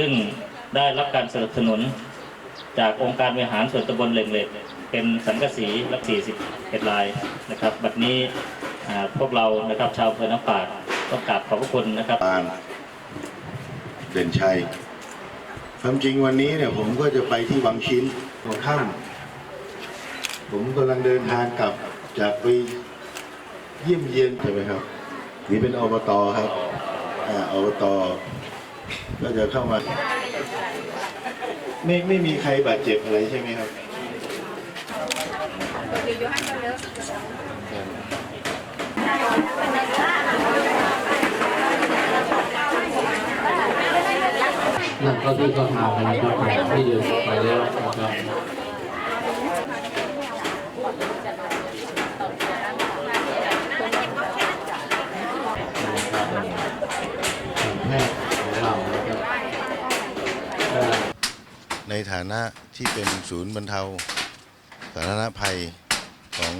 ซึ่งได้รับการสนับสนุนจากองค์การบริหารส่วนตำบลเหล่งเหล็กเป็นสังกะสีรับ41ลายนะครับ บัดนี้พวกเรานะครับชาวอำเภอน้ำปาดต้องกราบขอบพระคุณนะครับปานเด่นชัยความจริงวันนี้เนี่ยผมก็จะไปที่วังชิ้นหัวค่ำผมกำลังเดินทางกลับจากไปเยี่ยมเยียนใช่ไหมครับ นี่เป็นอบตครับ อ่าอบต ก็จะเข้ามา ไม่ไม่มีใครบาดเจ็บอะไรใช่ไหมครับนั่นก็ที่เขาทำกันนะครับที่ยืนไปแล้วนะครับ ในฐานะที่เป็นศูนย์บรรเทาสาธารณภัยของ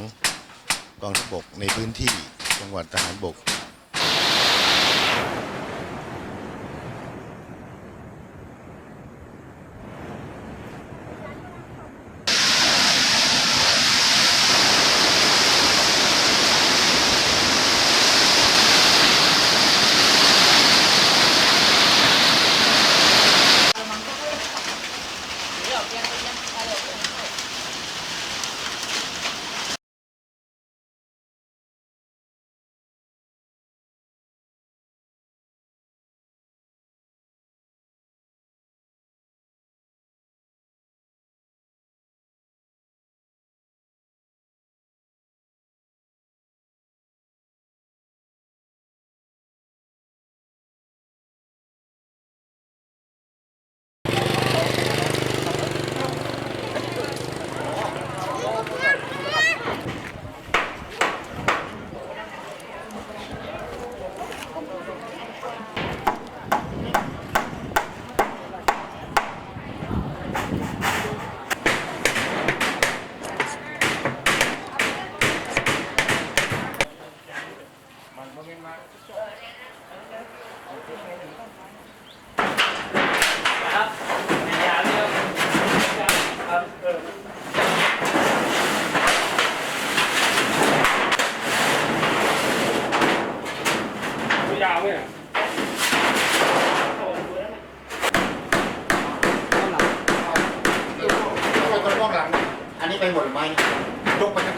กองทัพบกในพื้นที่จังหวัดทหารบก เนี่ยอัอันนี้ไปหมดไหมยกไปทั้ง